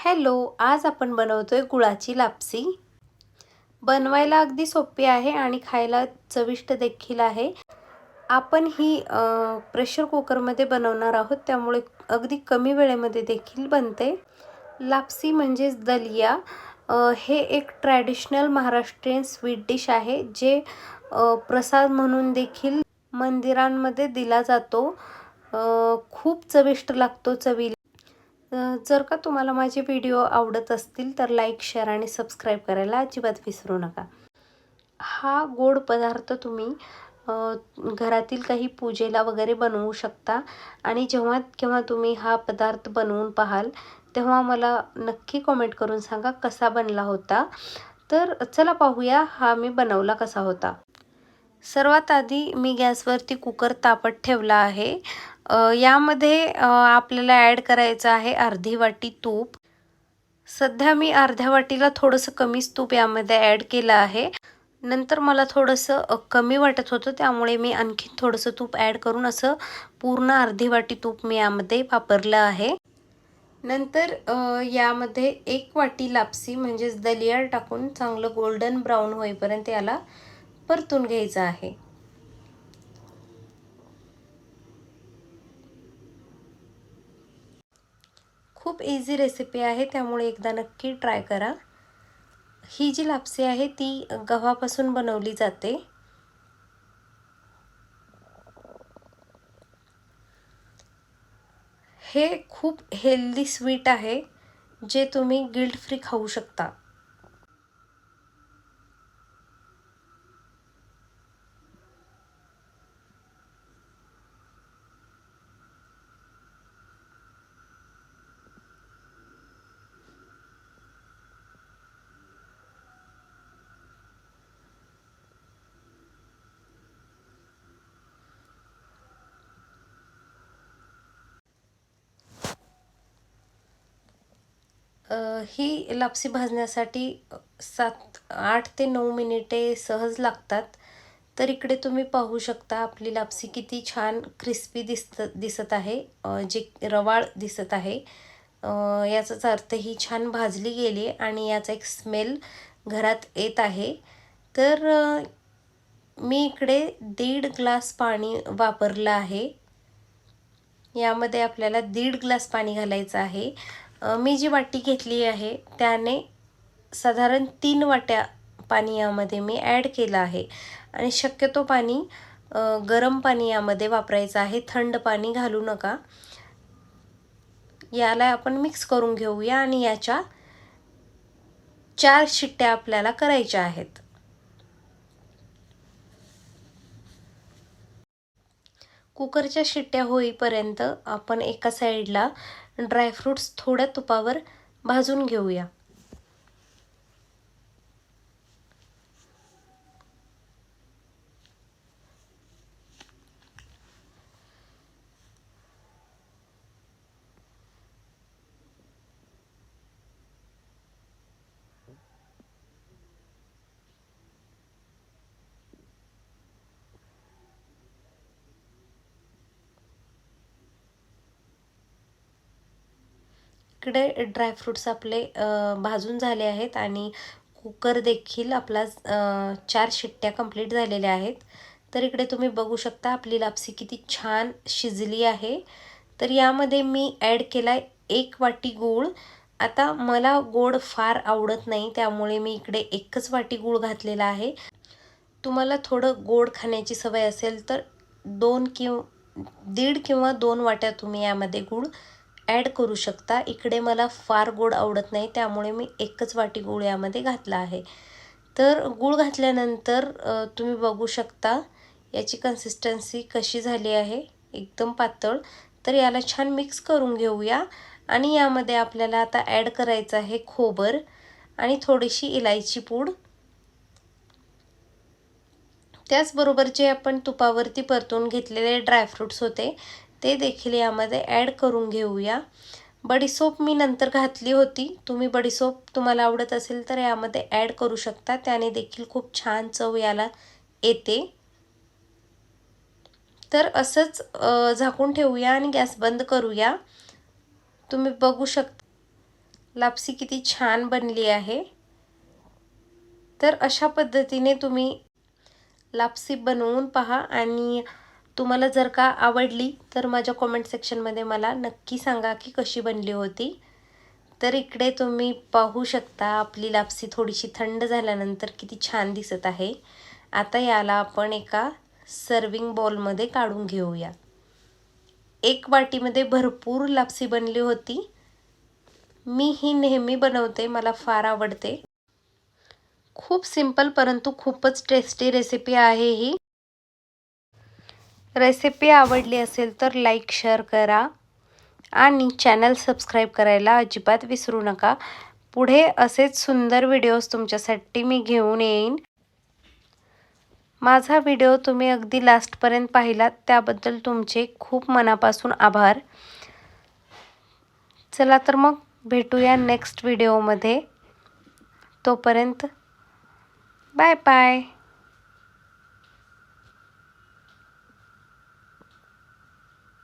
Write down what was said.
Hello आज आपण बनवतो आहे गुळाची लापसी. बनवायला अगदी सोपी आहे आणि खायला चविष्ट देखील आहे. आपण ही प्रेशर कुकरमध्ये बनवणार आहोत त्यामुळे अगदी कमी वेळेमध्ये देखील बनते. लापसी म्हणजेच दलिया. हे एक ट्रॅडिशनल महाराष्ट्रीयन स्वीट डिश आहे जे प्रसाद म्हणून देखील मंदिरांमध्ये दिला जातो. खूप चविष्ट लागतो चवीला. जर का तुम्हाला माझे व्हिडिओ आवडत असतील तर लाईक शेअर आणि सबस्क्राईब करायला अजिबात विसरू नका. हा गोड पदार्थ तुम्ही घरातील काही पूजेला वगैरे बनवू शकता. आणि जेव्हा केव्हा तुम्ही हा पदार्थ बनवून पाहाल तेव्हा मला नक्की कॉमेंट करून सांगा कसा बनला होता. तर चला पाहूया हा मी बनवला कसा होता. सर्वात आधी मी गॅसवरती कुकर तापत ठेवला आहे. यामध्ये आपल्याला ॲड करायचं आहे अर्धी वाटी तूप. सध्या मी अर्ध्या वाटीला थोडंसं कमीच तूप यामध्ये ॲड केलं आहे. नंतर मला थोडंसं कमी वाटत होतं त्यामुळे मी आणखीन थोडंसं तूप ॲड करून असं पूर्ण अर्धी वाटी तूप मी यामध्ये वापरलं आहे. नंतर यामध्ये एक वाटी लापसी म्हणजेच दलिया टाकून चांगलं गोल्डन ब्राऊन होईपर्यंत याला परतून घ्यायचं आहे. खूप इझी रेसिपी आहे त्यामुळे एकदा नक्की ट्राय करा. ही जी लापसी आहे ती गव्हापासून बनवली जाते. हे खूप हेल्दी स्वीट आहे जे तुम्ही गिल्ट फ्री खाऊ शकता. ही लापसी भाजण्यासाठी सात आठ ते नऊ मिनिटे सहज लागतात. तर इकडे तुम्ही पाहू शकता आपली लापसी किती छान क्रिस्पी दिसत दिसत आहे. जे रवाळ दिसत आहे. याचाच अर्थ ही छान भाजली गेली आणि याचा एक स्मेल घरात येत आहे. तर मी इकडे दीड ग्लास पाणी वापरलं आहे. यामध्ये आपल्याला दीड ग्लास पाणी घालायचं आहे. मी जी वाटी घेतली आहे त्याने साधारण तीन वाट्या पाणी यामध्ये मी ॲड केलं आहे. आणि शक्यतो पाणी गरम पाणी यामध्ये वापरायचं आहे. थंड पाणी घालू नका. याला आपण मिक्स करून घेऊया आणि याच्या चार शिट्ट्या आपल्याला करायच्या आहेत. कुकरच्या शिट्ट्या होईपर्यंत आपण एका साईडला ड्रायफ्रूट्स थोड्या तुपावर भाजून घेऊया. इकडे ड्रायफ्रूट्स आपले भाजून झाले आहेत आणि कुकर देखील आपला चार शिट्ट्या कंप्लीट झालेल्या आहेत. तर इकडे तुम्ही बघू शकता आपली लापसी किती छान शिजली आहे. तर यामध्ये मी ॲड केला आहे एक वाटी गूळ. आता मला गोड फार आवडत नाही त्यामुळे मी इकडे एकच वाटी गूळ घातलेला आहे. तुम्हाला थोडं गोड खाण्याची सवय असेल तर दोन किंवा दीड किंवा दोन वाट्या तुम्ही यामध्ये गूळ ॲड करू शकता. इकडे मला फार गोड आवडत नाही त्यामुळे मी एकच वाटी गूळ यामध्ये घातला आहे. तर गूळ घातल्यानंतर तुम्ही बघू शकता याची कन्सिस्टन्सी कशी झाली आहे. एकदम पातळ. तर याला छान मिक्स करून घेऊया. आणि यामध्ये आपल्याला आता ॲड करायचं आहे खोबर आणि थोडीशी इलायची पूड. त्याचबरोबर जे आपण तुपावरती परतून घेतलेले ड्रायफ्रूट्स होते ते देखील यामध्ये ॲड करून घेऊया. बडीसोप मी नंतर घातली होती. तुम्ही बडीसोप तुम्हाला आवडत असेल तर यामध्ये ॲड करू शकता. त्याने देखील खूप छान चव याला येते. तर असंच झाकून ठेवूया आणि गॅस बंद करूया. तुम्ही बघू शकता लापसी किती छान बनली आहे. तर अशा पद्धतीने तुम्ही लापसी बनवून पहा आणि तुम्हाला जर का आवडली तर माझ्या कॉमेंट सेक्शनमध्ये मला नक्की सांगा की कशी बनली होती. तर इकडे तुम्ही पाहू शकता आपली लापसी थोडीशी थंड झाल्यानंतर किती छान दिसत आहे. आता याला आपण एका सर्विंग बॉलमध्ये काढून घेऊया. एक वाटीमध्ये भरपूर लापसी बनली होती. मी ही नेहमी बनवते मला फार आवडते. खूप सिंपल परंतु खूपच टेस्टी रेसिपी आहे ही. रेसिपी आवडली असेल तर लाईक शेअर करा आणि चॅनल सबस्क्राईब करायला अजिबात विसरू नका. पुढे असेच सुंदर व्हिडिओज तुमच्यासाठी मी घेऊन येईन. माझा व्हिडिओ तुम्ही अगदी लास्टपर्यंत पाहिलात त्याबद्दल तुमचे खूप मनापासून आभार. चला तर मग भेटूया नेक्स्ट व्हिडिओमध्ये तोपर्यंत बाय बाय